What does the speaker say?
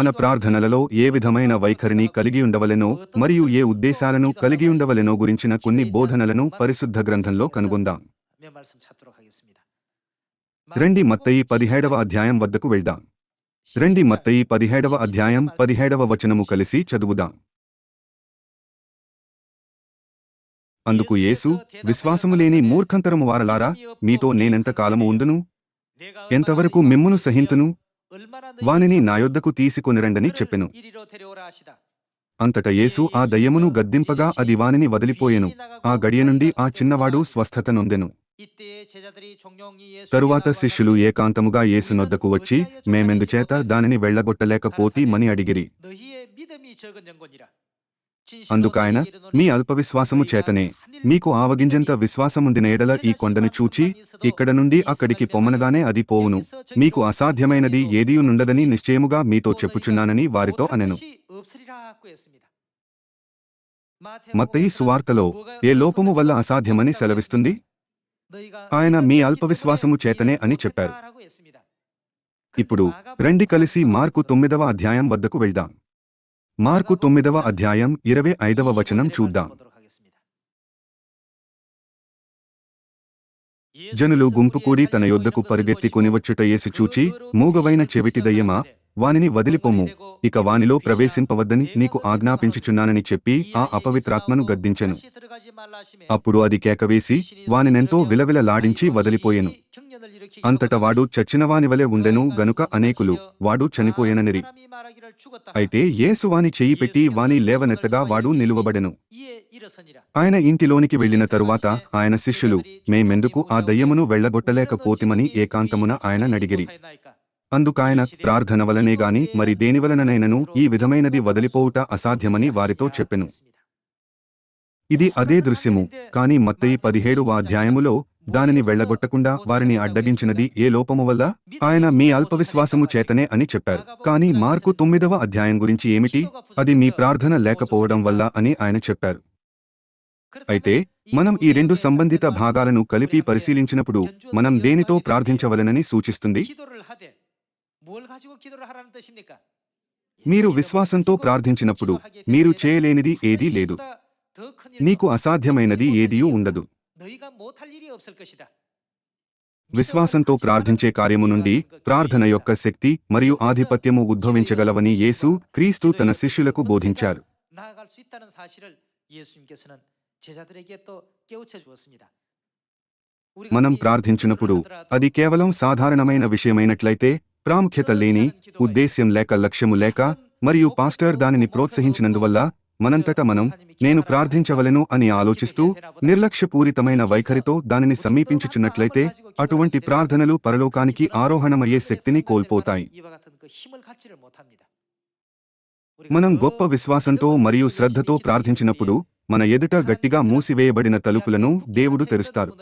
మన ప్రార్థనలలో ఏ విధమైన వైఖరిని కలిగి ఉండవలెనో మరియు ఏ ఉద్దేశాలను కలిగి ఉండవలెనో గురించిన కొన్ని బోధనలను పరిశుద్ధ గ్రంథంలో కనుగొందాం. రెండి మత్తయి పదిహేడవ అధ్యాయం వద్దకు వెళ్దాం. రెండి మత్తయి పదిహేడవ అధ్యాయం పదిహేడవ వచనము కలిసి చదువుదాం. అందుకు యేసు విశ్వాసము లేని మూర్ఖంతరము వారలారా మీతో నేనెంత కాలము ఉందును? ఎంతవరకు మిమ్మును సహింతును? వానిని నా యొద్దకు తీసుకొనిరండని చెప్పెను. అంతట యేసు ఆ దయ్యమును గద్దింపగా అది వానిని వదిలిపోయెను. ఆ గడియ నుండి ఆ చిన్నవాడు స్వస్థత నొందెను. తరువాత శిష్యులు ఏకాంతముగా యేసునొద్దకు వచ్చి మేమెందుచేత దానిని వెళ్ళగొట్టలేకపోతీమని అడిగిరి. అందుకాయన మీ అల్పవిశ్వాసము చేతనే. మీకు ఆవగింజంత విశ్వాసముందిన ఎడల ఈ కొండను చూచి ఇక్కడ నుండి అక్కడికి పొమ్మనగానే అది పోవును. మీకు అసాధ్యమైనది ఏదీ నుండదని నిశ్చయముగా మీతో చెప్పుచున్నానని వారితో అనెను. మత్తయి సువార్తలో ఏ లోపము వల్ల అసాధ్యమని సెలవిస్తుంది? ఆయన మీ అల్పవిశ్వాసము చేతనే అని చెప్పారు. ఇప్పుడు రండి కలిసి మార్కు తొమ్మిదవ అధ్యాయం వద్దకు వెళ్దాం. మార్కు తొమ్మిదవ అధ్యాయం ఇరవై ఐదవ వచనం చూద్దాం. జనులు గుంపుకూడి తన యొద్దకు పరుగెత్తి కొనివచ్చుట ఏసి చూచి మూగవైన చెవిటిదయ్యమా వానిని వదిలిపొమ్ము. ఇక వానిలో ప్రవేశింపవద్దని నీకు ఆజ్ఞాపించుచున్నానని చెప్పి ఆ అపవిత్రాత్మను గద్దించెను. అప్పుడు అది కేకవేసి వానినెంతో విలవిలలాడించి వదిలిపోయెను. అంతట వాడు చచ్చినవాని వలె ఉండెను గనుక అనేకులు వాడు చనిపోయెననిరి అయితే యేసు వాని చెయ్యి పెట్టి వాని లేవనెత్తగా వాడు నిలువబడెను ఆయన ఇంటిలోనికి వెళ్ళిన తరువాత ఆయన శిష్యులు మేమెందుకు ఆ దయ్యమును వెళ్ళగొట్టలేకపోతిమని ఏకాంతమున ఆయన నడిగిరి అందుకాయన ప్రార్థన వలనే గాని మరి దేనివలననైనను ఈ విధమైనది వదిలిపోవుట అసాధ్యమని వారితో చెప్పెను ఇది అదే దృశ్యము కాని మత్తయి పదిహేడువ అధ్యాయములో దానిని వెళ్ళగొట్టకుండా వారిని అడ్డగించినది ఏ లోపము వల్ల? ఆయన మీ అల్పవిశ్వాసము చేతనే అని చెప్పారు. కానీ మార్కు తొమ్మిదవ అధ్యాయం గురించి ఏమిటి? అది మీ ప్రార్థన లేకపోవడం వల్ల అని ఆయన చెప్పారు. అయితే మనం ఈ రెండు సంబంధిత భాగాలను కలిపి పరిశీలించినప్పుడు మనం దేనితో ప్రార్థించవలనని సూచిస్తుంది? మీరు విశ్వాసంతో ప్రార్థించినప్పుడు మీరు చేయలేనిది ఏదీ లేదు. నీకు అసాధ్యమైనది ఏదీ ఉండదు. విశ్వాసంతో ప్రార్థించే కార్యము నుండి ప్రార్థన యొక్క శక్తి మరియు ఆధిపత్యము ఉద్భవించగలవని యేసు క్రీస్తు తన శిష్యులకు బోధించారు. మనం ప్రార్థించినప్పుడు అది కేవలం సాధారణమైన విషయమైనట్లయితే ప్రాముఖ్యత లేని ఉద్దేశ్యం లేక లక్ష్యము లేక మరియు పాస్టర్ దానిని ప్రోత్సహించినందువల్ల మనంతట మనం నేను ప్రార్థించవలను అని ఆలోచిస్తూ నిర్లక్ష్యపూరితమైన వైఖరితో దానిని సమీపించుచున్నట్లయితే అటువంటి ప్రార్థనలు పరలోకానికి ఆరోహణమయ్యే శక్తిని కోల్పోతాయి. మనం గొప్ప విశ్వాసంతో మరియు శ్రద్ధతో ప్రార్థించినప్పుడు మన ఎదుట గట్టిగా మూసివేయబడిన తలుపులను దేవుడు తెరుస్తారు.